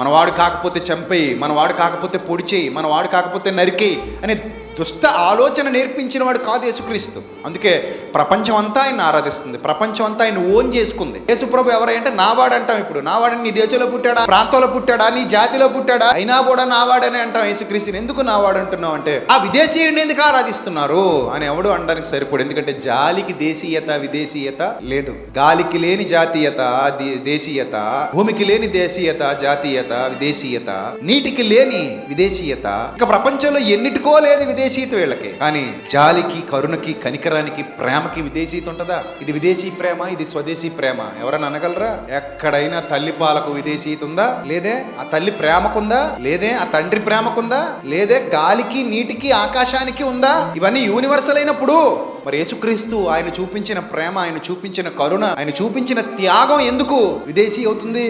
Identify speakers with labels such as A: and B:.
A: మనవాడు కాకపోతే చంపేయి మనవాడు కాకపోతే పొడిచేయి మనవాడు కాకపోతే నరికేయి అనే దుష్ట ఆలోచన నేర్పించిన వాడు కాదు యేసుక్రీస్తు. అందుకే ప్రపంచం అంతా ఆయన ఆరాధిస్తుంది. ప్రపంచం అంతా ఆయన ఓన్ చేసుకుంది. యేసుప్రభు ఎవరంటే నావాడు అంటాం ఇప్పుడు. నావాడని నీ దేశంలో పుట్టాడా? ప్రాంతంలో పుట్టాడా? నీ జాతిలో పుట్టాడా? అయినా కూడా నావాడని అంటాం యేసుక్రీస్తుని. ఎందుకు నావాడు అంటున్నావు అంటే ఆ విదేశీయుడిని ఎందుకు ఆరాధిస్తున్నారు? అని ఎవడు అనడానికి సరిపోడు. ఎందుకంటే జాలికి దేశీయత విదేశీయత లేదు. గాలికి లేని జాతీయత దేశీయత. భూమికి లేని దేశీయత జాతీయత విదేశీయత. నీటికి లేని విదేశీయత. ఇక ప్రపంచంలో ఎన్నిటికో లేదు విదేశీయత వీళ్ళకి. కానీ జాలికి కరుణకి కనికరానికి ప్రేమకి విదేశీత ఉంటుందా ఇది విదేశీ ప్రేమ ఇది స్వదేశీ ప్రేమ. ఎవరైనా అనగలరా? ఎక్కడైనా తల్లి పాలకు విదేశీత ఉందా లేదే ఆ తల్లి ప్రేమకుందా? లేదే ఆ తండ్రి ప్రేమకుందా? లేదే గాలికి నీటికి ఆకాశానికి ఉందా? ఇవన్నీ యూనివర్సల్ అయినప్పుడు మరి యేసుక్రీస్తు ఆయన చూపించిన ప్రేమ ఆయన చూపించిన కరుణ ఆయన చూపించిన త్యాగం ఎందుకు విదేశీ అవుతుంది?